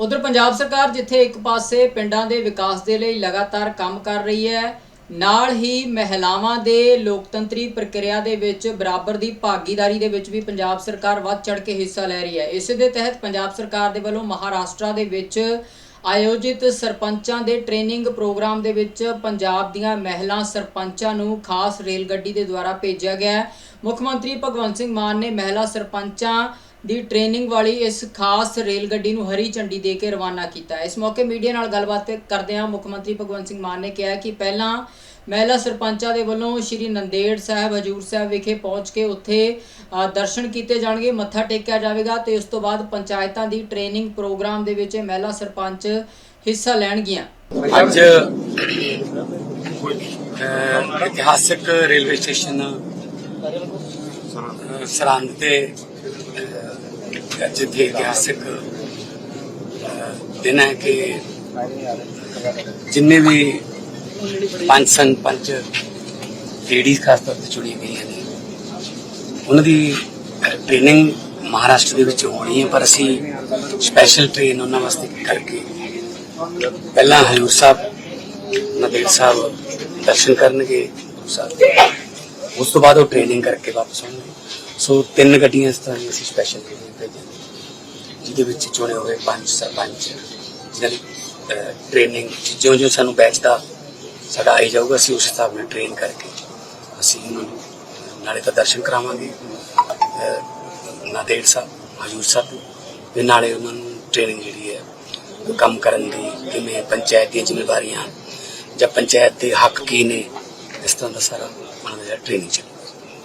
ਉਧਰ ਪੰਜਾਬ ਸਰਕਾਰ ਜਿੱਥੇ ਇੱਕ ਪਾਸੇ ਪਿੰਡਾਂ ਦੇ ਵਿਕਾਸ ਦੇ ਲਈ ਲਗਾਤਾਰ ਕੰਮ ਕਰ ਰਹੀ ਹੈ, ਨਾਲ ਹੀ ਮਹਿਲਾਵਾਂ ਦੇ ਲੋਕਤੰਤਰੀ ਪ੍ਰਕਿਰਿਆ ਦੇ ਵਿੱਚ ਬਰਾਬਰ ਦੀ ਭਾਗੀਦਾਰੀ ਦੇ ਵਿੱਚ ਵੀ ਪੰਜਾਬ ਸਰਕਾਰ ਵੱਧ ਚੜ ਕੇ ਹਿੱਸਾ ਲੈ ਰਹੀ ਹੈ। ਇਸੇ ਦੇ ਤਹਿਤ ਪੰਜਾਬ ਸਰਕਾਰ ਦੇ ਵੱਲੋਂ ਮਹਾਰਾਸ਼ਟਰ ਦੇ ਵਿੱਚ ਆਯੋਜਿਤ ਸਰਪੰਚਾਂ ਦੇ ਟ੍ਰੇਨਿੰਗ ਪ੍ਰੋਗਰਾਮ ਦੇ ਵਿੱਚ ਪੰਜਾਬ ਦੀਆਂ ਮਹਿਲਾ ਸਰਪੰਚਾਂ ਨੂੰ ਖਾਸ ਰੇਲ ਗੱਡੀ ਦੇ ਦੁਆਰਾ ਭੇਜਿਆ ਗਿਆ ਮੁੱਖ ਮੰਤਰੀ ਭਗਵੰਤ ਸਿੰਘ ਮਾਨ ਨੇ ਮਹਿਲਾ ਸਰਪੰਚਾਂ ਦੀ ਟ੍ਰੇਨਿੰਗ ਵਾਲੀ ਇਸ ਖਾਸ ਰੇਲ ਗੱਡੀ ਨੂੰ ਹਰੀ ਝੰਡੀ ਦੇ ਕੇ ਰਵਾਨਾ ਕੀਤਾ ਇਸ ਮੌਕੇ ਮੀਡੀਆ ਨਾਲ ਗੱਲਬਾਤ ਕਰਦਿਆਂ ਮੁੱਖ ਮੰਤਰੀ ਭਗਵੰਤ ਸਿੰਘ ਮਾਨ ਨੇ ਕਿਹਾ ਕਿ ਪਹਿਲਾਂ ਮਹਿਲਾ ਸਰਪੰਚਾਂ ਦੇ ਵੱਲੋਂ ਸ਼੍ਰੀ ਨੰਦੇੜ ਸਾਹਿਬ, ਹਜੂਰ ਸਾਹਿਬ ਵਿਖੇ ਪਹੁੰਚ ਕੇ ਉੱਥੇ ਦਰਸ਼ਨ ਕੀਤੇ ਜਾਣਗੇ, ਮੱਥਾ ਟੇਕਿਆ ਜਾਵੇਗਾ ਤੇ ਉਸ ਤੋਂ ਬਾਅਦ ਪੰਚਾਇਤਾਂ ਦੀ ਟ੍ਰੇਨਿੰਗ ਪ੍ਰੋਗਰਾਮ ਦੇ ਵਿੱਚ ਮਹਿਲਾ ਸਰਪੰਚ ਹਿੱਸਾ ਲੈਣਗੀਆਂ। ਅੱਜ ਇਤਿਹਾਸਕ ਰੇਲਵੇ ਸਟੇਸ਼ਨ ਅਹ, ਸਰਹੰਦ ਤੇ ਅਹ, ਅੱਜ ਇੱਥੇ ਇਤਿਹਾਸਕ ਦਿਨ ਹੈ ਕਿ ਜਿੰਨੇ ਵੀ ਪੰਜ ਸਨ ਪੰਜ ਲੇਡੀਜ਼ ਖਾਸ ਤੌਰ ਤੇ ਚੁਣੀ ਗਈਆਂ ਨੇ ਉਹਨਾਂ ਦੀ ਟ੍ਰੇਨਿੰਗ ਮਹਾਰਾਸ਼ਟਰ ਦੇ ਵਿੱਚ ਹੋਣੀ ਹੈ ਪਰ ਅਸੀਂ ਸਪੈਸ਼ਲ ਟ੍ਰੇਨ ਉਹਨਾਂ ਵਾਸਤੇ ਕਰਕੇ ਪਹਿਲਾਂ ਹਜੂਰ ਸਾਹਿਬ ਨਦੇੜ ਸਾਹਿਬ ਦਰਸ਼ਨ ਕਰਨਗੇ ਸਾਹਿਬ ਉਸ ਤੋਂ ਬਾਅਦ ਉਹ ਟ੍ਰੇਨਿੰਗ ਕਰਕੇ ਵਾਪਸ ਆਉਣਗੇ ਸੋ ਤਿੰਨ ਗੱਡੀਆਂ ਇਸ ਤਰ੍ਹਾਂ ਦੀਆਂ ਅਸੀਂ ਸਪੈਸ਼ਲ ਭੇਜਾਂਗੇ ਜਿਹਦੇ ਵਿੱਚ ਚੁਣੇ ਹੋਏ ਪੰਜ ਸਰਪੰਚ, ਜਿਹਨਾਂ ਦੀ ਟ੍ਰੇਨਿੰਗ ਜਿਉਂ ਜਿਉਂ ਸਾਨੂੰ ਬੈਚ ਦਾ ਸਾਡਾ ਆਈ ਜਾਊਗਾ, ਅਸੀਂ ਉਸ ਹਿਸਾਬ ਨਾਲ ਟ੍ਰੇਨ ਕਰਕੇ ਅਸੀਂ ਉਹਨਾਂ ਨੂੰ ਨਾਲੇ ਤਾਂ ਦਰਸ਼ਨ ਕਰਾਵਾਂਗੇ। ਨਾਦੇੜ ਸਾਹਿਬ, ਹਜੂਰ ਸਾਹਿਬ ਦੇ ਨਾਲੇ ਉਹਨਾਂ ਨੂੰ ਟ੍ਰੇਨਿੰਗ ਜਿਹੜੀ ਹੈ, ਕੰਮ ਕਰਨ ਦੀ ਕਿਵੇਂ ਪੰਚਾਇਤ ਦੀਆਂ ਜ਼ਿੰਮੇਵਾਰੀਆਂ ਜਾਂ ਪੰਚਾਇਤ ਦੇ ਹੱਕ ਕੀ ਨੇ ਇਸ ਤਰ੍ਹਾਂ ਦਾ ਸਾਰਾ ਉਹਨਾਂ ਦਾ ਟ੍ਰੇਨਿੰਗ ਚੱਲੂ